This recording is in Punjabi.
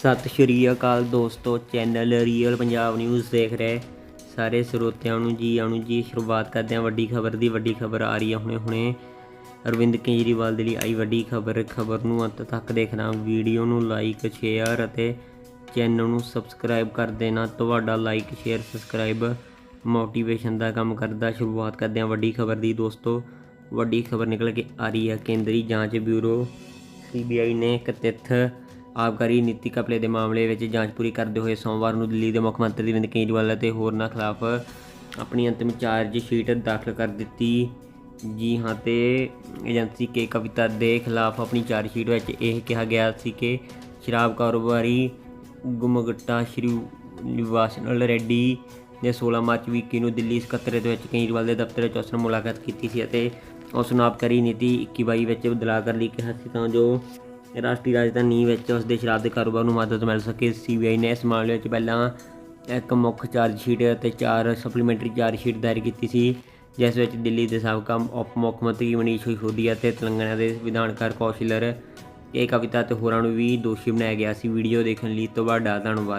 ਸਤਿ ਸ਼੍ਰੀ ਅਕਾਲ ਦੋਸਤੋ, ਚੈਨਲ ਰੀਅਲ ਪੰਜਾਬ ਨਿਊਜ਼ ਦੇਖ ਰਹੇ ਸਾਰੇ ਸਰੋਤਿਆਂ ਨੂੰ ਜੀ ਆਣੂ ਜੀ, ਸ਼ੁਰੂਆਤ ਕਰਦੇ ਹਾਂ ਵੱਡੀ ਖਬਰ ਦੀ, ਵੱਡੀ ਖਬਰ ਆ ਰਹੀ ਹੈ ਹੁਣੇ ਹੁਣੇ। ਅਰਵਿੰਦ ਕੇਜਰੀਵਾਲ ਦੇ ਲਈ ਆਈ ਵੱਡੀ ਖਬਰ ਖਬਰ ਨੂੰ ਅੰਤ ਤੱਕ ਦੇਖਣਾ, ਵੀਡੀਓ ਨੂੰ ਲਾਈਕ ਸ਼ੇਅਰ ਅਤੇ ਚੈਨਲ ਨੂੰ ਸਬਸਕ੍ਰਾਈਬ ਕਰ ਦੇਣਾ। ਤੁਹਾਡਾ ਲਾਈਕ ਸ਼ੇਅਰ ਸਬਸਕ੍ਰਾਈਬ ਮੋਟੀਵੇਸ਼ਨ ਦਾ ਕੰਮ ਕਰਦਾ। ਸ਼ੁਰੂਆਤ ਕਰਦੇ ਹਾਂ ਵੱਡੀ ਖਬਰ ਦੀ ਦੋਸਤੋ। ਵੱਡੀ ਖਬਰ ਨਿਕਲ ਕੇ ਆ ਰਹੀ ਹੈ ਕੇਂਦਰੀ ਜਾਂਚ ਬਿਊਰੋ ਸੀਬੀਆਈ ਨੇ ਕਥਿਤ ਆਬਕਾਰੀ ਨੀਤੀ ਘਪਲੇ ਦੇ ਮਾਮਲੇ ਵਿੱਚ ਜਾਂਚ ਪੂਰੀ ਕਰਦੇ ਹੋਏ ਸੋਮਵਾਰ ਨੂੰ ਦਿੱਲੀ ਦੇ ਮੁੱਖ ਮੰਤਰੀ ਅਰਵਿੰਦ ਕੇਜਰੀਵਾਲ ਅਤੇ ਹੋਰਨਾਂ ਖਿਲਾਫ ਆਪਣੀ ਅੰਤਿਮ ਚਾਰਜ ਸ਼ੀਟ ਦਾਖਲ ਕਰ ਦਿੱਤੀ। ਜੀ ਹਾਂ, ਤੇ ਏਜੰਸੀ ਕੇ ਕਵਿਤਾ ਦੇ ਖਿਲਾਫ ਆਪਣੀ ਚਾਰਜ ਸ਼ੀਟ ਵਿੱਚ ਇਹ ਕਿਹਾ ਗਿਆ ਸੀ ਕਿ ਸ਼ਰਾਬ ਕਾਰੋਬਾਰੀ ਗੁਮਗੱਟਾ ਸ਼੍ਰੀ ਨਿਵਾਸਨਲ ਰੈਡੀ ਨੇ 16 ਮਾਰਚ ਵੀਕੀ ਨੂੰ ਦਿੱਲੀ ਸਕੱਤਰੇਤ ਵਿੱਚ ਕੇਜਰੀਵਾਲ ਦੇ ਦਫ਼ਤਰ ਵਿੱਚ ਉਸ ਨਾਲ ਮੁਲਾਕਾਤ ਕੀਤੀ ਸੀ ਅਤੇ ਉਸ ਨੂੰ ਆਬਕਾਰੀ ਨੀਤੀ 21-22 ਵਿੱਚ ਬਦਲਾਅ ਕਰਨ ਲਈ ਕਿਹਾ ਸੀ ਤਾਂ ਜੋ ਰਾਸ਼ਟਰੀ ਰਾਜਧਾਨੀ ਵਿੱਚ ਉਸ ਦੇ ਸ਼ਰਾਬ ਦੇ ਕਾਰੋਬਾਰ ਨੂੰ ਮਦਦ ਮਿਲ ਸਕੇ। ਸੀਬੀਆਈ ਨੇ ਇਸ ਮਾਮਲੇ ਵਿੱਚ ਪਹਿਲਾਂ ਇੱਕ ਮੁੱਖ ਚਾਰਜ ਸ਼ੀਟ ਅਤੇ ਚਾਰ ਸਪਲੀਮੈਂਟਰੀ ਚਾਰਜ ਸ਼ੀਟ ਦਾਇਰ ਕੀਤੀ ਸੀ, ਜਿਸ ਵਿੱਚ ਦਿੱਲੀ ਦੇ ਸਾਬਕਾ ਉਪ ਮੁੱਖ ਮੰਤਰੀ ਮਨੀਸ਼ ਸਿਸੋਦੀਆ ਅਤੇ ਤੇਲੰਗਾਨਾ ਦੇ ਵਿਧਾਨਕਾਰ ਕੌਸ਼ਲਰ, ਇਹ ਕਵਿਤਾ ਤੇ ਹੋਰਾਂ ਨੂੰ ਵੀ ਦੋਸ਼ੀ ਬਣਾਇਆ ਗਿਆ ਸੀ। ਵੀਡੀਓ ਦੇਖਣ ਲਈ ਤੁਹਾਡਾ ਧੰਨਵਾਦ।